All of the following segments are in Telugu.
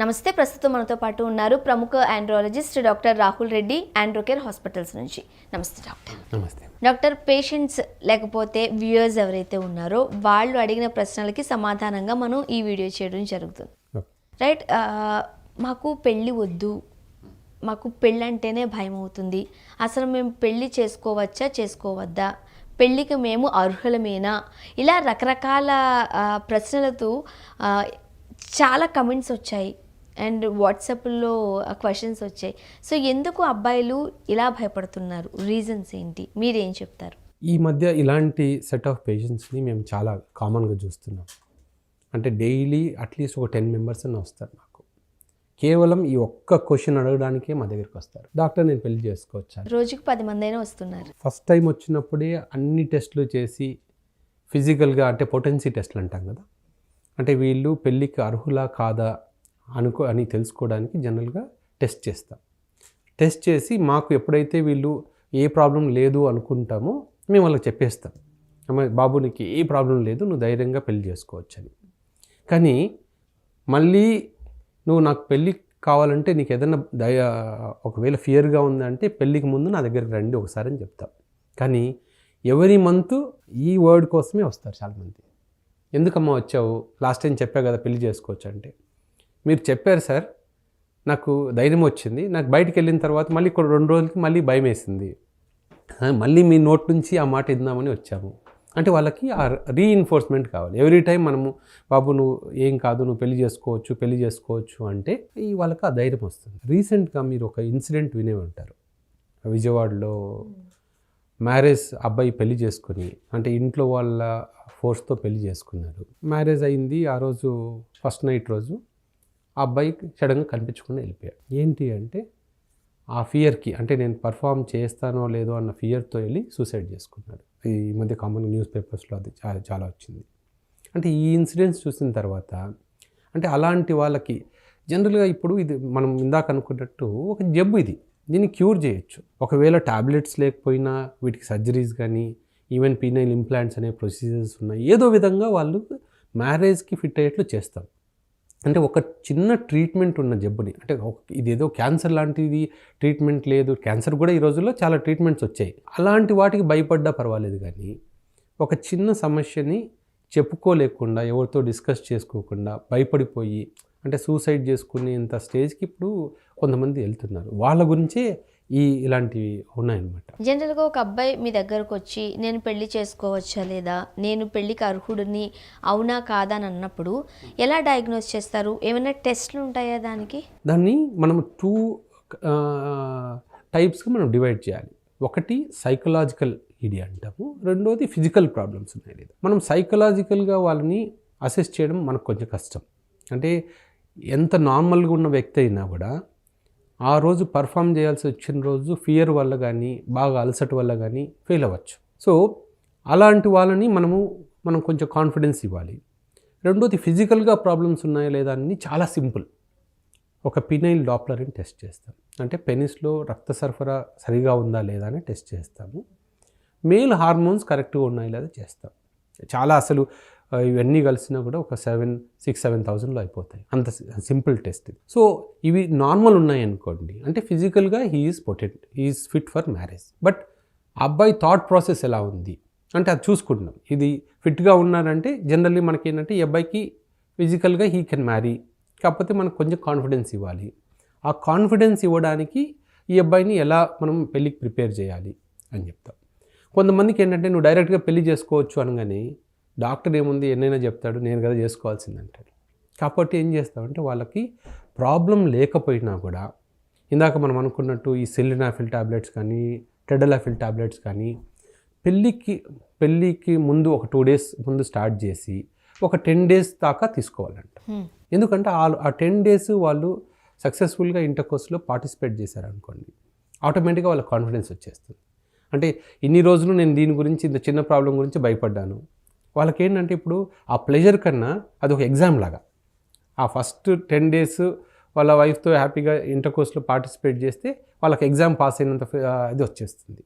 నమస్తే ప్రస్తుతం మనతో పాటు ఉన్నారు ప్రముఖ andrologist doctor Rahul Reddy Androcare hospitals నుంచి. నమస్తే డాక్టర్. నమస్తే. డాక్టర్ పేషెంట్స్ లేకపోతే వ్యూయర్స్ ఎవరైతే ఉన్నారో వాళ్ళు అడిగిన ప్రశ్నలకి సమాధానంగా మనం ఈ వీడియో చేయడం జరుగుతుంది. రైట్ మాకు పెళ్ళి వద్దు. మాకు పెళ్ళి అంటేనే భయం అవుతుంది. అసలు మేము పెళ్ళి చేసుకోవచ్చా చేసుకోవద్దా? పెళ్ళికి మేము అర్హులమేనా? ఇలా రకరకాల ప్రశ్నలతో చాలా కమెంట్స్ వచ్చాయి. అండ్ వాట్సాప్లో క్వశ్చన్స్ వచ్చాయి. సో ఎందుకు అబ్బాయిలు ఇలా భయపడుతున్నారు? రీజన్స్ ఏంటి? మీరేం చెప్తారు? ఈ మధ్య ఇలాంటి సెట్ ఆఫ్ పేషెంట్స్ని మేము చాలా కామన్గా చూస్తున్నాం. అంటే డైలీ అట్లీస్ట్ ఒక టెన్ మెంబర్స్ అని వస్తారు నాకు కేవలం ఈ ఒక్క క్వశ్చన్ అడగడానికే మా దగ్గరికి వస్తారు. డాక్టర్ నేను పెళ్ళి చేసుకోవచ్చా? రోజుకి పది మంది అయినా వస్తున్నారు. ఫస్ట్ టైం వచ్చినప్పుడే అన్ని టెస్టులు చేసి ఫిజికల్గా అంటే పొటెన్సీ టెస్ట్లు అంటాం కదా? అంటే వీళ్ళు పెళ్ళికి అర్హులా కాదా అనుకో అని తెలుసుకోవడానికి జనరల్గా టెస్ట్ చేస్తాం. టెస్ట్ చేసి మాకు ఎప్పుడైతే వీళ్ళు ఏ ప్రాబ్లం లేదు అనుకుంటామో మేము వాళ్ళకి చెప్పేస్తాం. బాబునికి బాబు నీకు ఏ ప్రాబ్లం లేదు నువ్వు ధైర్యంగా పెళ్ళి చేసుకోవచ్చు అని కానీ మళ్ళీ నువ్వు నాకు పెళ్ళి కావాలంటే నీకు ఏదైనా దయ ఒకవేళ ఫియర్గా ఉందంటే పెళ్ళికి ముందు నా దగ్గరికి రండి ఒకసారి అని చెప్తాం. కానీ ఎవరీ మంత్ ఈ వర్డ్ కోసమే వస్తారు చాలామంది. ఎందుకమ్మా వచ్చావు? లాస్ట్ టైం చెప్పావు కదా పెళ్ళి చేసుకోవచ్చు అంటే మీరు చెప్పారు సార్ నాకు ధైర్యం వచ్చింది. నాకు బయటికి వెళ్ళిన తర్వాత మళ్ళీ కొన్ని రెండు రోజులకి మళ్ళీ భయం వేసింది మళ్ళీ మీ నోట్ నుంచి ఆ మాట విందామని వచ్చాము. అంటే వాళ్ళకి ఆ రీఇన్ఫోర్స్మెంట్ కావాలి. ఎవ్రీ టైం మనము బాబు నువ్వు ఏం కాదు నువ్వు పెళ్ళి చేసుకోవచ్చు పెళ్ళి చేసుకోవచ్చు అంటే ఈ వాళ్ళకి ఆ ధైర్యం వస్తుంది. రీసెంట్గా మీరు ఒక ఇన్సిడెంట్ వినే ఉంటారు విజయవాడలో మ్యారేజ్ అబ్బాయి పెళ్ళి చేసుకుని అంటే ఇంట్లో వాళ్ళ ఫోర్స్తో పెళ్ళి చేసుకున్నారు మ్యారేజ్ అయింది ఆ రోజు ఫస్ట్ నైట్ రోజు. ఆ అబ్బాయి సడన్గా కనిపించకుండా వెళ్ళిపోయాడు. ఏంటి అంటే? ఆ ఫియర్కి అంటే నేను పర్ఫామ్ చేస్తానో లేదో అన్న ఫియర్తో వెళ్ళి సూసైడ్ చేసుకున్నాడు. ఈ మధ్య కామన్ న్యూస్ పేపర్స్లో అది చాలా చాలా వచ్చింది. అంటే ఈ ఇన్సిడెంట్స్ చూసిన తర్వాత అంటే అలాంటి వాళ్ళకి జనరల్గా ఇప్పుడు ఇది మనం ఇందాక అనుకున్నట్టు ఒక జబ్బు ఇది. దీన్ని క్యూర్ చేయొచ్చు. ఒకవేళ టాబ్లెట్స్ లేకపోయినా వీటికి సర్జరీస్ కానీ ఈవెన్ పీనైల్ ఇంప్లాంట్స్ అనే ప్రొసీజర్స్ ఉన్నాయి ఏదో విధంగా వాళ్ళు మ్యారేజ్కి ఫిట్ అయ్యేట్లు చేస్తాం. అంటే ఒక చిన్న ట్రీట్మెంట్ ఉన్న జబ్బుని అంటే ఇదేదో క్యాన్సర్ లాంటిది ట్రీట్మెంట్ లేదు. క్యాన్సర్ కూడా ఈ రోజుల్లో చాలా ట్రీట్మెంట్స్ వచ్చాయి. అలాంటి వాటికి భయపడ్డా పర్వాలేదు కానీ ఒక చిన్న సమస్యని చెప్పుకోలేకుండా ఎవరితో డిస్కస్ చేసుకోకుండా భయపడిపోయి అంటే సూసైడ్ చేసుకునేంత స్టేజ్కి ఇప్పుడు కొంతమంది వెళ్తున్నారు. వాళ్ళ గురించే ఈ ఇలాంటివి ఉన్నాయన్నమాట. జనరల్గా ఒక అబ్బాయి మీ దగ్గరకు వచ్చి నేను పెళ్ళి చేసుకోవచ్చా లేదా? నేను పెళ్ళికి అర్హుడిని అవునా కాదా? అని అన్నప్పుడు ఎలా డయాగ్నోస్ చేస్తారు? ఏమైనా టెస్ట్లు ఉంటాయా దానికి? దాన్ని మనం టూ టైప్స్గా మనం డివైడ్ చేయాలి. ఒకటి సైకలాజికల్ ఈడి అంటాము. రెండోది ఫిజికల్ ప్రాబ్లమ్స్ ఉన్నాయి లేదా? మనం సైకలాజికల్గా వాళ్ళని అసెస్ చేయడం మనకు కొంచెం కష్టం. అంటే ఎంత నార్మల్గా ఉన్న వ్యక్తి అయినా కూడా ఆ రోజు పర్ఫామ్ చేయాల్సి వచ్చిన రోజు ఫియర్ వల్ల కానీ బాగా అలసట వల్ల కానీ ఫెయిల్ అవ్వచ్చు. సో అలాంటి వాళ్ళని మనము మనం కొంచెం కాన్ఫిడెన్స్ ఇవ్వాలి. రెండోది ఫిజికల్గా ప్రాబ్లమ్స్ ఉన్నాయా లేదా అని చాలా సింపుల్ ఒక పినైల్ డాప్లర్ అని టెస్ట్ చేస్తాం. అంటే పెనిస్లో రక్త సరఫరా సరిగా ఉందా లేదా అని టెస్ట్ చేస్తాము. మేల్ హార్మోన్స్ కరెక్ట్గా ఉన్నాయా లేదా చేస్తాం. చాలా అసలు ఇవన్నీ కలిసినా కూడా ఒక సెవెన్ సిక్స్ సెవెన్ థౌజండ్లో అయిపోతాయి. అంత సింపుల్ టెస్ట్. ఇది సో ఇవి నార్మల్ ఉన్నాయి అనుకోండి అంటే ఫిజికల్గా he's potent he's fit for marriage. But అబ్బాయి థాట్ ప్రాసెస్ ఎలా ఉంది? అంటే అది చూసుకుంటున్నాం. ఇది ఫిట్గా ఉన్నారంటే జనరల్లీ మనకి ఏంటంటే ఈ అబ్బాయికి ఫిజికల్గా హీ కెన్ మ్యారీ. కాకపోతే మనకు కొంచెం కాన్ఫిడెన్స్ ఇవ్వాలి. ఆ కాన్ఫిడెన్స్ ఇవ్వడానికి ఈ అబ్బాయిని ఎలా మనం పెళ్ళికి ప్రిపేర్ చేయాలి అని చెప్తాం. కొంతమందికి ఏంటంటే నువ్వు డైరెక్ట్గా పెళ్ళి చేసుకోవచ్చు అనగానే డాక్టర్ ఏముంది ఎన్నైనా చెప్తాడు నేను కదా చేసుకోవాల్సింది అంటాడు కాబట్టి ఏం చేస్తామంటే వాళ్ళకి ప్రాబ్లం లేకపోయినా కూడా ఇందాక మనం అనుకున్నట్టు ఈ సెల్లినాఫిల్ టాబ్లెట్స్ కానీ టెడలాఫిల్ టాబ్లెట్స్ కానీ పెళ్ళికి పెళ్ళికి ముందు ఒక టూ డేస్ ముందు స్టార్ట్ చేసి ఒక టెన్ డేస్ దాకా తీసుకోవాలంట. ఎందుకంటే ఆ- ఆ టెన్ డేస్ వాళ్ళు సక్సెస్ఫుల్గా ఇంటర్కోర్స్లో పార్టిసిపేట్ చేశారనుకోండి ఆటోమేటిక్గా వాళ్ళ కాన్ఫిడెన్స్ వచ్చేస్తుంది. అంటే ఇన్ని రోజులు నేను దీని గురించి ఇంత చిన్న ప్రాబ్లం గురించి భయపడ్డాను వాళ్ళకి ఏంటంటే ఇప్పుడు ఆ ప్లెజర్ కన్నా అది ఒక ఎగ్జామ్ లాగా. ఆ ఫస్ట్ టెన్ డేస్ వాళ్ళ వైఫ్తో హ్యాపీగా ఇంటర్ కోర్స్లో పార్టిసిపేట్ చేస్తే వాళ్ళకి ఎగ్జామ్ పాస్ అయినంత ఇది వచ్చేస్తుంది.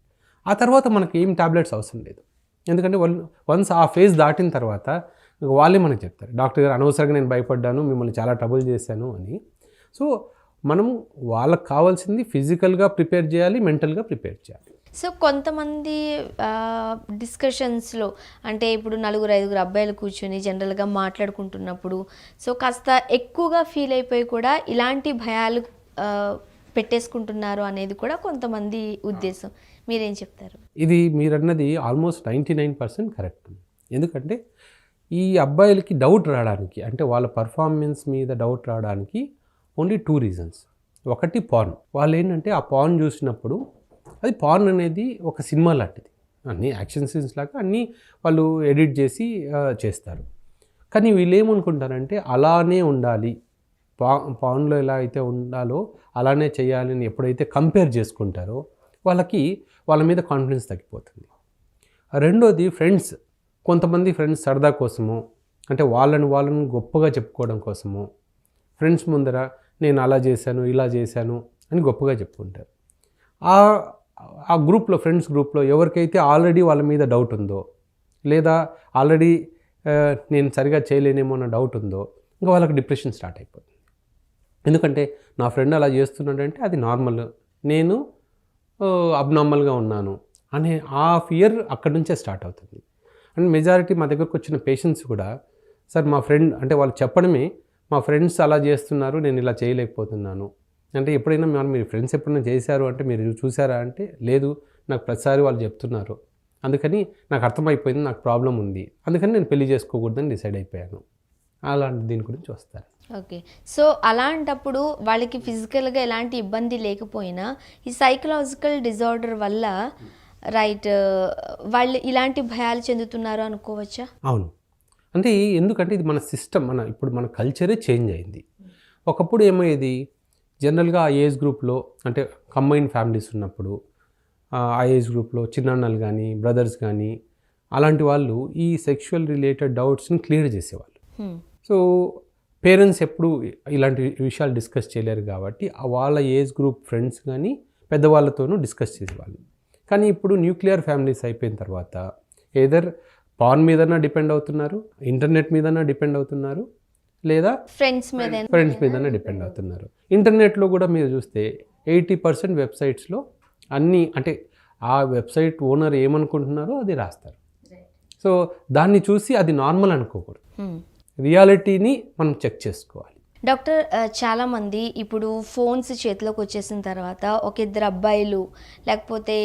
ఆ తర్వాత మనకి ఏం టాబ్లెట్స్ అవసరం లేదు. ఎందుకంటే వాళ్ళు వన్స్ ఆ ఫేజ్ దాటిన తర్వాత వాళ్ళే మనకు చెప్తారు. డాక్టర్ గారు అనవసరంగా నేను భయపడ్డాను మిమ్మల్ని చాలా ట్రబుల్ చేశాను అని. సో మనం వాళ్ళకి కావాల్సింది ఫిజికల్గా ప్రిపేర్ చేయాలి మెంటల్గా ప్రిపేర్ చేయాలి. సో కొంతమంది డిస్కషన్స్లో అంటే ఇప్పుడు నలుగురు ఐదుగురు అబ్బాయిలు కూర్చొని జనరల్గా మాట్లాడుకుంటున్నప్పుడు సో కాస్త ఎక్కువగా ఫీల్ అయిపోయి కూడా ఇలాంటి భయాలు పెట్టేసుకుంటున్నారు అనేది కూడా కొంతమంది ఉద్దేశం. మీరేం చెప్తారు? ఇది మీరన్నది almost ninety nine percent correct ఎందుకంటే ఈ అబ్బాయిలకి డౌట్ రావడానికి అంటే వాళ్ళ పర్ఫార్మెన్స్ మీద డౌట్ రావడానికి ఓన్లీ టూ రీజన్స్ ఒకటి పాన్ వాళ్ళు ఏంటంటే ఆ పాన్ చూసినప్పుడు అది పార్న్ అనేది ఒక సినిమా లాంటిది. అన్ని యాక్షన్ సీన్స్ లాగా అన్నీ వాళ్ళు ఎడిట్ చేసి చేస్తారు. కానీ వీళ్ళు ఏమనుకుంటారంటే అలానే ఉండాలి. పా పాన్లో ఎలా అయితే ఉండాలో అలానే చేయాలని ఎప్పుడైతే కంపేర్ చేసుకుంటారో వాళ్ళకి వాళ్ళ మీద కాన్ఫిడెన్స్ తగ్గిపోతుంది. రెండోది ఫ్రెండ్స్ కొంతమంది ఫ్రెండ్స్ సరదా కోసము అంటే వాళ్ళని వాళ్ళని గొప్పగా చెప్పుకోవడం కోసము ఫ్రెండ్స్ ముందర నేను అలా చేశాను ఇలా చేశాను అని గొప్పగా చెప్పుకుంటారు. ఆ ఆ గ్రూప్లో ఫ్రెండ్స్ గ్రూప్లో ఎవరికైతే ఆల్రెడీ వాళ్ళ మీద డౌట్ ఉందో లేదా ఆల్రెడీ నేను సరిగా చేయలేనేమో అన్న డౌట్ ఉందో ఇంకా వాళ్ళకి డిప్రెషన్ స్టార్ట్ అయిపోతుంది. ఎందుకంటే నా ఫ్రెండ్ అలా చేస్తున్నాడంటే అది నార్మల్. నేను అబ్నార్మల్గా ఉన్నాను అనే ఆ ఫియర్ అక్కడి నుంచే స్టార్ట్ అవుతుంది. అండ్ మెజారిటీ మా దగ్గరకు వచ్చిన పేషెంట్స్ కూడా సార్ మా ఫ్రెండ్ అంటే వాళ్ళు చెప్పడమే మా ఫ్రెండ్స్ అలా చేస్తున్నారు నేను ఇలా చేయలేకపోతున్నాను. అంటే ఎప్పుడైనా మనం మీరు ఫ్రెండ్స్ ఎప్పుడైనా చేశారు అంటే మీరు చూసారా అంటే లేదు నాకు ప్రతిసారి వాళ్ళు చెప్తున్నారు. అందుకని నాకు అర్థమైపోయింది నాకు ప్రాబ్లం ఉంది. అందుకని నేను పెళ్ళి చేసుకోకూడదని డిసైడ్ అయిపోయాను. అలాంటి దీని గురించి వస్తారు. ఓకే. సో అలాంటప్పుడు వాళ్ళకి ఫిజికల్గా ఎలాంటి ఇబ్బంది లేకపోయినా ఈ సైకలాజికల్ డిజార్డర్ వల్ల రైట్ వాళ్ళు ఇలాంటి భయాలు చెందుతున్నారు అనుకోవచ్చా? అవును. అంటే ఎందుకంటే ఇది మన సిస్టమ్ మన ఇప్పుడు మన కల్చరే చేంజ్ అయింది. ఒకప్పుడు ఏమయ్యేది? జనరల్గా ఆ ఏజ్ గ్రూప్లో అంటే కంబైన్ ఫ్యామిలీస్ ఉన్నప్పుడు ఆ ఏజ్ గ్రూప్లో చిన్నన్నలు కానీ బ్రదర్స్ కానీ అలాంటి వాళ్ళు ఈ సెక్షువల్ రిలేటెడ్ డౌట్స్ని క్లియర్ చేసేవాళ్ళు హ్మ్. సో పేరెంట్స్ ఎప్పుడు ఇలాంటి విషయాలు డిస్కస్ చేయలేరు కాబట్టి ఆ వాళ్ళ ఏజ్ గ్రూప్ ఫ్రెండ్స్ కానీ పెద్దవాళ్ళతోనూ డిస్కస్ చేసేవాళ్ళు కానీ ఇప్పుడు న్యూక్లియర్ ఫ్యామిలీస్ అయిపోయిన తర్వాత ఏదర్ పాన్ మీదన్నా డిపెండ్ అవుతున్నారు ఇంటర్నెట్ మీదన్నా డిపెండ్ అవుతున్నారు లేదా ఫ్రెండ్స్ మీద ఫ్రెండ్స్ మీదనే డిపెండ్ అవుతున్నారు. ఇంటర్నెట్లో కూడా మీరు చూస్తే ఎయిటీ పర్సెంట్ వెబ్సైట్స్లో అన్నీ అంటే ఆ వెబ్సైట్ ఓనర్ ఏమనుకుంటున్నారో అది రాస్తారు. సో దాన్ని చూసి అది నార్మల్ అనుకోకూడదు. హ్మ్. రియాలిటీని మనం చెక్ చేసుకోవాలి. డాక్టర్ చాలామంది ఇప్పుడు ఫోన్స్ చేతిలోకి వచ్చేసిన తర్వాత ఒక ఇద్దరు అబ్బాయిలు లేకపోతే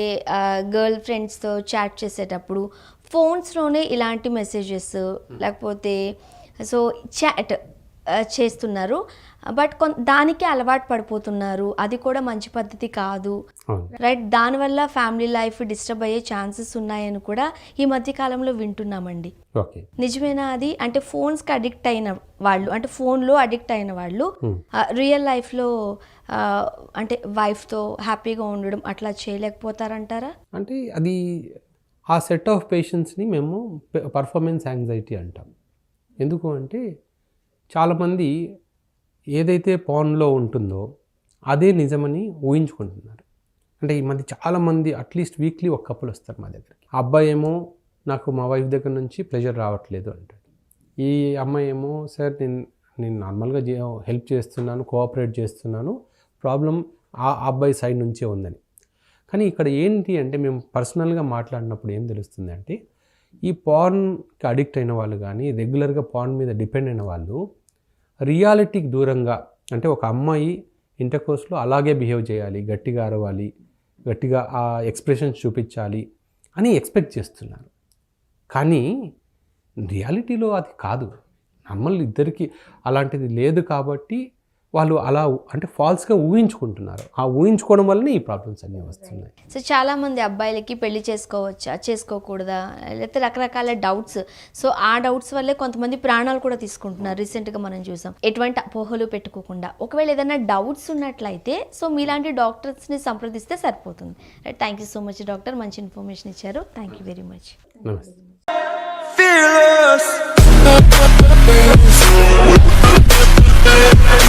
గర్ల్ ఫ్రెండ్స్తో చాట్ చేసేటప్పుడు ఫోన్స్లోనే ఇలాంటి మెసేజెస్ లేకపోతే సో చాట్ చేస్తున్నారు. బట్ కొన్ దానికి అలవాటు పడిపోతున్నారు. అది కూడా మంచి పద్ధతి కాదు. రైట్? దానివల్ల ఫ్యామిలీ లైఫ్ డిస్టర్బ్ అయ్యే ఛాన్సెస్ ఉన్నాయని కూడా ఈ మధ్య కాలంలో వింటున్నామండి. నిజమేనా అది? అంటే ఫోన్స్కి అడిక్ట్ అయిన వాళ్ళు అంటే ఫోన్లో అడిక్ట్ అయిన వాళ్ళు. రియల్ లైఫ్లో అంటే వైఫ్తో హ్యాపీగా ఉండడం అట్లా చేయలేకపోతారంటారా? అంటే అది ఆ సెట్ ఆఫ్ పేషెంట్స్ని మేము పర్ఫార్మెన్స్ యాంగ్జైటీ అంటాం. ఎందుకు అంటే చాలామంది ఏదైతే పాన్లో ఉంటుందో అదే నిజమని ఊహించుకుంటున్నారు. అంటే ఈ మధ్య చాలామంది అట్లీస్ట్ వీక్లీ ఒక కప్పులు వస్తారు మా దగ్గరికి. ఆ అబ్బాయి ఏమో నాకు మా వైఫ్ దగ్గర నుంచి ప్రెషర్ రావట్లేదు అంటాడు. ఈ అమ్మాయి ఏమో సార్ నేను నేను నార్మల్గా హెల్ప్ చేస్తున్నాను కోఆపరేట్ చేస్తున్నాను. ప్రాబ్లం ఆ అబ్బాయి సైడ్ నుంచే ఉందని. కానీ ఇక్కడ ఏంటి అంటే మేము పర్సనల్గా మాట్లాడినప్పుడు ఏం తెలుస్తుంది అంటే ఈ పార్న్కి అడిక్ట్ అయిన వాళ్ళు కానీ రెగ్యులర్గా పార్న్ మీద డిపెండ్ అయిన వాళ్ళు రియాలిటీకి దూరంగా అంటే ఒక అమ్మాయి ఇంటర్ కోర్స్లో అలాగే బిహేవ్ చేయాలి గట్టిగా అరవాలి గట్టిగా ఆ ఎక్స్ప్రెషన్స్ చూపించాలి అని ఎక్స్పెక్ట్ చేస్తున్నారు. కానీ రియాలిటీలో అది కాదు. నమ్మల్ని ఇద్దరికి అలాంటిది లేదు కాబట్టి వాళ్ళు అలా అంటే ఫాల్స్గా ఊహించుకుంటున్నారు. ఆ ఊహించుకోవడం వల్లనే ఈ ప్రాబ్లమ్స్ అన్నీ వస్తున్నాయి. సో చాలామంది అబ్బాయిలకి పెళ్ళి చేసుకోవచ్చా చేసుకోకూడదా? లేకపోతే రకరకాల డౌట్స్. సో ఆ డౌట్స్ వల్లే కొంతమంది ప్రాణాలు కూడా తీసుకుంటున్నారు. రీసెంట్గా మనం చూసాం. ఎటువంటి అపోహలు పెట్టుకోకుండా. ఒకవేళ ఏదైనా డౌట్స్ ఉన్నట్లయితే సో మీలాంటి డాక్టర్స్ని సంప్రదిస్తే సరిపోతుంది. Right thank you so much doctor మంచి ఇన్ఫర్మేషన్ ఇచ్చారు. థ్యాంక్ యూ వెరీ మచ్ నమస్తే.